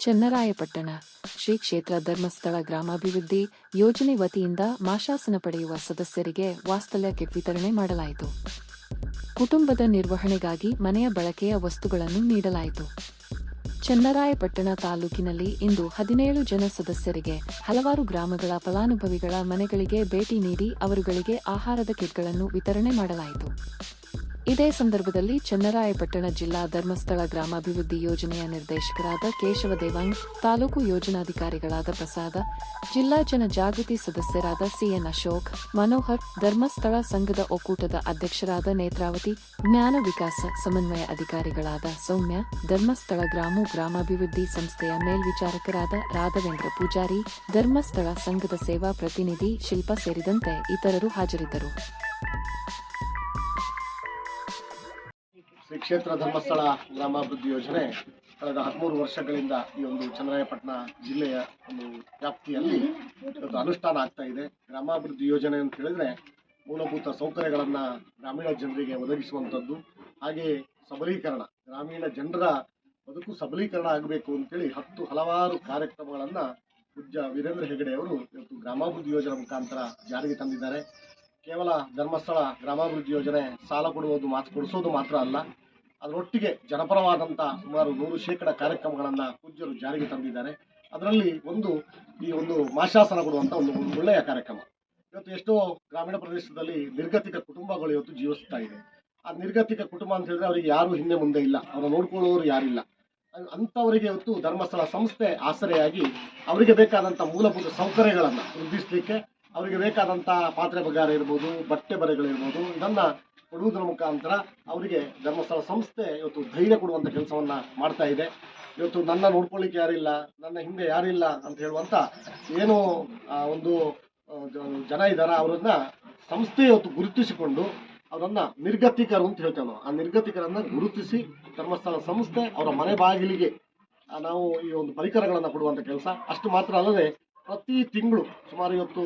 ಚನ್ನರಾಯಪಟ್ಟಣ, ಶ್ರೀ ಕ್ಷೇತ್ರ ಧರ್ಮಸ್ಥಳ ಗ್ರಾಮಾಭಿವೃದ್ಧಿ ಯೋಜನೆ ವತಿಯಿಂದ ಮಾಶಾಸನ ಪಡೆಯುವ ಸದಸ್ಯರಿಗೆ ವಾಸ್ತಲ್ಯ ಕಿಟ್ ವಿತರಣೆ ಮಾಡಲಾಯಿತು. ಕುಟುಂಬದ ನಿರ್ವಹಣೆಗಾಗಿ ಮನೆಯ ಬಳಕೆಯ ವಸ್ತುಗಳನ್ನು ನೀಡಲಾಯಿತು. ಚನ್ನರಾಯಪಟ್ಟಣ ತಾಲೂಕಿನಲ್ಲಿ ಇಂದು ಹದಿನೇಳು ಜನ ಸದಸ್ಯರಿಗೆ ಹಲವಾರು ಗ್ರಾಮಗಳ ಫಲಾನುಭವಿಗಳ ಮನೆಗಳಿಗೆ ಭೇಟಿ ನೀಡಿ ಅವರುಗಳಿಗೆ ಆಹಾರದ ಕಿಟ್ಗಳನ್ನು ವಿತರಣೆ ಮಾಡಲಾಯಿತು. ಇದೇ ಸಂದರ್ಭದಲ್ಲಿ ಚನ್ನರಾಯಪಟ್ಟಣ ಜಿಲ್ಲಾ ಧರ್ಮಸ್ಥಳ ಗ್ರಾಮಾಭಿವೃದ್ಧಿ ಯೋಜನೆಯ ನಿರ್ದೇಶಕರಾದ ಕೇಶವ ದೇವಾಂಗ್, ತಾಲೂಕು ಯೋಜನಾಧಿಕಾರಿಗಳಾದ ಪ್ರಸಾದ, ಜಿಲ್ಲಾ ಜನ ಜಾಗೃತಿ ಸದಸ್ಯರಾದ ಸಿಎನ್ ಅಶೋಕ್, ಮನೋಹರ್, ಧರ್ಮಸ್ಥಳ ಸಂಘದ ಒಕ್ಕೂಟದ ಅಧ್ಯಕ್ಷರಾದ ನೇತ್ರಾವತಿ, ಜ್ಞಾನ ವಿಕಾಸ ಸಮನ್ವಯ ಅಧಿಕಾರಿಗಳಾದ ಸೌಮ್ಯ, ಧರ್ಮಸ್ಥಳ ಗ್ರಾಮ ಗ್ರಾಮಾಭಿವೃದ್ಧಿ ಸಂಸ್ಥೆಯ ಮೇಲ್ವಿಚಾರಕರಾದ ರಾಘವೇಂದ್ರ ಪೂಜಾರಿ, ಧರ್ಮಸ್ಥಳ ಸಂಘದ ಸೇವಾ ಪ್ರತಿನಿಧಿ ಶಿಲ್ಪ ಸೇರಿದಂತೆ ಇತರರು ಹಾಜರಿದ್ದರು. ಶ್ರೀ ಕ್ಷೇತ್ರ ಧರ್ಮಸ್ಥಳ ಗ್ರಾಮಾಭಿವೃದ್ಧಿ ಯೋಜನೆ ಕಳೆದ ಹದಿಮೂರು ವರ್ಷಗಳಿಂದ ಈ ಒಂದು ಚನ್ನರಾಯಪಟ್ಟಣ ಜಿಲ್ಲೆಯ ಒಂದು ವ್ಯಾಪ್ತಿಯಲ್ಲಿ ಒಂದು ಅನುಷ್ಠಾನ ಆಗ್ತಾ ಇದೆ. ಗ್ರಾಮಾಭಿವೃದ್ಧಿ ಯೋಜನೆ ಅಂತ ಹೇಳಿದ್ರೆ ಮೂಲಭೂತ ಸೌಕರ್ಯಗಳನ್ನು ಗ್ರಾಮೀಣ ಜನರಿಗೆ ಒದಗಿಸುವಂಥದ್ದು. ಹಾಗೆ ಸಬಲೀಕರಣ, ಗ್ರಾಮೀಣ ಜನರ ಬದುಕು ಸಬಲೀಕರಣ ಆಗಬೇಕು ಅಂತೇಳಿ ಹತ್ತು ಹಲವಾರು ಕಾರ್ಯಕ್ರಮಗಳನ್ನು ಪೂಜ್ಯ ವೀರೇಂದ್ರ ಹೆಗಡೆ ಅವರು ಇವತ್ತು ಗ್ರಾಮಾಭಿವೃದ್ಧಿ ಯೋಜನೆ ಮುಖಾಂತರ ಜಾರಿಗೆ ತಂದಿದ್ದಾರೆ. ಕೇವಲ ಧರ್ಮಸ್ಥಳ ಗ್ರಾಮಾಭಿವೃದ್ಧಿ ಯೋಜನೆ ಸಾಲ ಕೊಡುವುದು ಮಾತು, ಕೊಡಿಸೋದು ಮಾತ್ರ ಅಲ್ಲ, ಅದರೊಟ್ಟಿಗೆ ಜನಪರವಾದಂಥ ಸುಮಾರು ನೂರು ಶೇಕಡ ಕಾರ್ಯಕ್ರಮಗಳನ್ನು ಪೂಜ್ಯರು ಜಾರಿಗೆ ತಂದಿದ್ದಾರೆ. ಅದರಲ್ಲಿ ಒಂದು ಈ ಒಂದು ಮಾಶಾಸನ ಕೊಡುವಂಥ ಒಂದು ಒಳ್ಳೆಯ ಕಾರ್ಯಕ್ರಮ. ಇವತ್ತು ಎಷ್ಟೋ ಗ್ರಾಮೀಣ ಪ್ರದೇಶದಲ್ಲಿ ನಿರ್ಗತಿಕ ಕುಟುಂಬಗಳು ಇವತ್ತು ಜೀವಿಸ್ತಾ ಇದೆ. ಆ ನಿರ್ಗತಿಕ ಕುಟುಂಬ ಅಂತ ಹೇಳಿದ್ರೆ ಅವರಿಗೆ ಯಾರು ಹಿಂದೆ ಮುಂದೆ ಇಲ್ಲ. ಅವರ ನೋಡ್ಕೊಳ್ಳೋರು ಯಾರಿಲ್ಲ. ಅಂಥವರಿಗೆ ಇವತ್ತು ಧರ್ಮಸ್ಥಳ ಸಂಸ್ಥೆ ಆಸರೆಯಾಗಿ ಅವರಿಗೆ ಬೇಕಾದಂಥ ಮೂಲಭೂತ ಸೌಕರ್ಯಗಳನ್ನು ವೃದ್ಧಿಸಲಿಕ್ಕೆ ಅವರಿಗೆ ಬೇಕಾದಂಥ ಪಾತ್ರೆ ಬಗಾರ ಇರ್ಬೋದು, ಬಟ್ಟೆ ಬರೆಗಳಿರ್ಬೋದು, ಇದನ್ನ ಕೊಡುವುದರ ಮುಖಾಂತರ ಅವರಿಗೆ ಧರ್ಮಸ್ಥಳ ಸಂಸ್ಥೆ ಇವತ್ತು ಧೈರ್ಯ ಕೊಡುವಂಥ ಕೆಲಸವನ್ನ ಮಾಡ್ತಾ ಇದೆ. ಇವತ್ತು ನನ್ನ ನೋಡ್ಕೊಳ್ಳಿಕ್ಕೆ ಯಾರಿಲ್ಲ, ನನ್ನ ಹಿಂದೆ ಯಾರಿಲ್ಲ ಅಂತ ಹೇಳುವಂತ ಏನು ಒಂದು ಜನ ಇದ್ದಾರ ಅವರನ್ನ ಸಂಸ್ಥೆ ಇವತ್ತು ಗುರುತಿಸಿಕೊಂಡು ಅವರನ್ನ ನಿರ್ಗತಿಕರು ಅಂತ ಹೇಳ್ತೇವೆ ಆ ನಿರ್ಗತಿಕರನ್ನ ಗುರುತಿಸಿ ಧರ್ಮಸ್ಥಳ ಸಂಸ್ಥೆ ಅವರ ಮನೆ ಬಾಗಿಲಿಗೆ ನಾವು ಈ ಒಂದು ಪರಿಕರಗಳನ್ನು ಕೊಡುವಂಥ ಕೆಲಸ. ಅಷ್ಟು ಮಾತ್ರ ಅಲ್ಲದೆ ಪ್ರತಿ ತಿಂಗಳು ಸುಮಾರು ಇವತ್ತು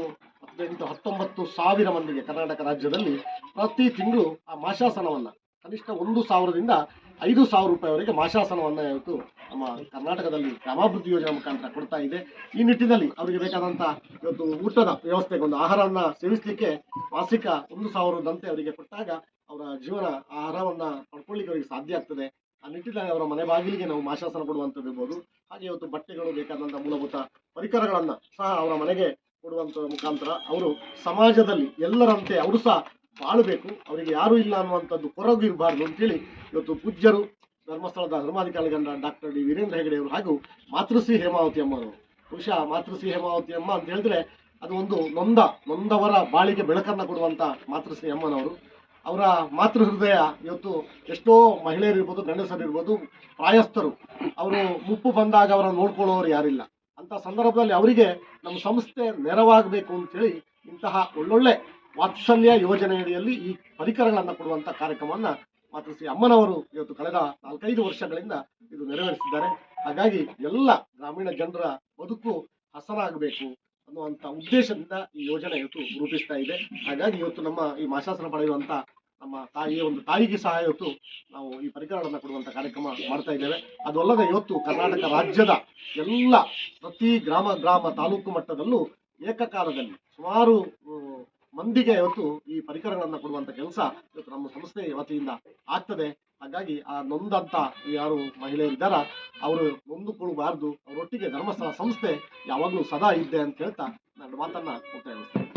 ಹದಿನೆಂಟು ಹತ್ತೊಂಬತ್ತು ಸಾವಿರ ಮಂದಿಗೆ ಕರ್ನಾಟಕ ರಾಜ್ಯದಲ್ಲಿ ಪ್ರತಿ ತಿಂಗಳು ಆ ಮಾಶಾಸನವನ್ನ ಕನಿಷ್ಠ ಒಂದು ಸಾವಿರದಿಂದ ಐದು ಸಾವಿರ ರೂಪಾಯಿವರೆಗೆ ಮಾಶಾಸನವನ್ನ ಇವತ್ತು ನಮ್ಮ ಕರ್ನಾಟಕದಲ್ಲಿ ಗ್ರಾಮಾಭಿವೃದ್ಧಿ ಯೋಜನೆ ಮುಖಾಂತರ ಕೊಡ್ತಾ ಇದೆ. ಈ ನಿಟ್ಟಿನಲ್ಲಿ ಅವರಿಗೆ ಬೇಕಾದಂತ ಇವತ್ತು ಊಟದ ವ್ಯವಸ್ಥೆಗೆ ಒಂದು ಆಹಾರವನ್ನು ಸೇವಿಸಲಿಕ್ಕೆ ಮಾಸಿಕ ಒಂದು ಸಾವಿರದಂತೆ ಅವರಿಗೆ ಕೊಟ್ಟಾಗ ಅವರ ಜೀವನ ಆಹಾರವನ್ನ ಪಡ್ಕೊಳ್ಳಿಕ್ಕೆ ಅವರಿಗೆ ಸಾಧ್ಯ ಆಗ್ತದೆ. ಆ ನಿಟ್ಟಿನಲ್ಲಿ ಅವರ ಮನೆ ಬಾಗಿಲಿಗೆ ನಾವು ಮಾಶಾಸನ ಕೊಡುವಂಥದ್ದು ಇರ್ಬೋದು. ಹಾಗೆ ಇವತ್ತು ಬಟ್ಟೆಗಳು ಬೇಕಾದಂಥ ಮೂಲಭೂತ ಪರಿಕರಗಳನ್ನ ಸಹ ಅವರ ಮನೆಗೆ ಕೊಡುವಂತ ಮುಖಾಂತರ ಅವರು ಸಮಾಜದಲ್ಲಿ ಎಲ್ಲರಂತೆ ಅವರು ಸಹ ಬಾಳಬೇಕು. ಅವರಿಗೆ ಯಾರು ಇಲ್ಲ ಅನ್ನುವಂಥದ್ದು ಕೊರಗು ಇರಬಾರ್ದು ಅಂತೇಳಿ ಇವತ್ತು ಪೂಜ್ಯರು, ಧರ್ಮಸ್ಥಳದ ಧರ್ಮಾಧಿಕಾರಿಗಳಾದ ಡಾಕ್ಟರ್ ಡಿ ವೀರೇಂದ್ರ ಹೆಗಡೆ ಅವರು ಹಾಗೂ ಮಾತೃಶ್ರೀ ಹೇಮಾವತಿ ಅಮ್ಮನವರು ಬಹುಶಃ ಮಾತೃಶ್ರೀ ಹೇಮಾವತಿ ಅಮ್ಮ ಅಂತ ಹೇಳಿದ್ರೆ ಅದು ಒಂದು ನೊಂದ, ನೊಂದವರ ಬಾಳಿಗೆ ಬೆಳಕನ್ನು ಕೊಡುವಂತ ಮಾತೃಶ್ರೀ ಅಮ್ಮನವರು. ಅವರ ಮಾತೃ ಹೃದಯ ಇವತ್ತು ಎಷ್ಟೋ ಮಹಿಳೆಯರಿರ್ಬೋದು ಗಂಡಸರಿರ್ಬೋದು ಪ್ರಾಯಸ್ಥರು. ಅವರು ಮುಪ್ಪು ಬಂದಾಗ ಅವರನ್ನು ನೋಡ್ಕೊಳ್ಳೋರು ಯಾರಿಲ್ಲ. ಅಂತ ಸಂದರ್ಭದಲ್ಲಿ ಅವರಿಗೆ ನಮ್ಮ ಸಂಸ್ಥೆ ನೆರವಾಗಬೇಕು ಅಂತೇಳಿ ಇಂತಹ ಒಳ್ಳೊಳ್ಳೆ ವಾತ್ಸಲ್ಯ ಯೋಜನೆಯಡಿಯಲ್ಲಿ ಈ ಪರಿಕರಗಳನ್ನು ಕೊಡುವಂತ ಕಾರ್ಯಕ್ರಮವನ್ನ ಮಾತೃಶ್ರೀ ಅಮ್ಮನವರು ಇವತ್ತು ಕಳೆದ ನಾಲ್ಕೈದು ವರ್ಷಗಳಿಂದ ಇದು ನೆರವೇರಿಸಿದ್ದಾರೆ. ಹಾಗಾಗಿ ಎಲ್ಲ ಗ್ರಾಮೀಣ ಜನರ ಬದುಕು ಹಸರಾಗಬೇಕು ಅನ್ನುವಂತ ಉದ್ದೇಶದಿಂದ ಈ ಯೋಜನೆ ಇವತ್ತು ರೂಪಿಸ್ತಾ ಇದೆ. ಹಾಗಾಗಿ ಇವತ್ತು ನಮ್ಮ ಈ ಮಾಶಾಸನ ಪಡೆಯುವಂತ ನಮ್ಮ ತಾಯಿಯ ಒಂದು ತಾಯಿಗೆ ಸಹಾಯ ಇವತ್ತು ನಾವು ಈ ಪರಿಕರಗಳನ್ನು ಕೊಡುವಂತ ಕಾರ್ಯಕ್ರಮ ಮಾಡ್ತಾ ಇದ್ದೇವೆ. ಅದು ಅಲ್ಲದೆ ಇವತ್ತು ಕರ್ನಾಟಕ ರಾಜ್ಯದ ಎಲ್ಲ ಪ್ರತಿ ಗ್ರಾಮ ಗ್ರಾಮ, ತಾಲೂಕು ಮಟ್ಟದಲ್ಲೂ ಏಕಕಾಲದಲ್ಲಿ ಸುಮಾರು ಮಂದಿಗೆ ಇವತ್ತು ಈ ಪರಿಕರಗಳನ್ನು ಕೊಡುವಂತ ಕೆಲಸ ಇವತ್ತು ನಮ್ಮ ಸಂಸ್ಥೆ ವತಿಯಿಂದ ಆಗ್ತದೆ. ಹಾಗಾಗಿ ಆ ನೊಂದಂತ ಯಾರು ಮಹಿಳೆಯರಿದ್ದಾರ ಅವರು ನೊಂದುಕೊಳ್ಳಬಾರ್ದು ಅವರೊಟ್ಟಿಗೆ ಧರ್ಮಸ್ಥಳ ಸಂಸ್ಥೆ ಯಾವಾಗಲೂ ಸದಾ ಇದ್ದೆ ಅಂತ ಹೇಳ್ತಾ ನನ್ನ ಮಾತನ್ನ ಮುಕ್ತಾಯಗೊಳಿಸ್ತೇನೆ.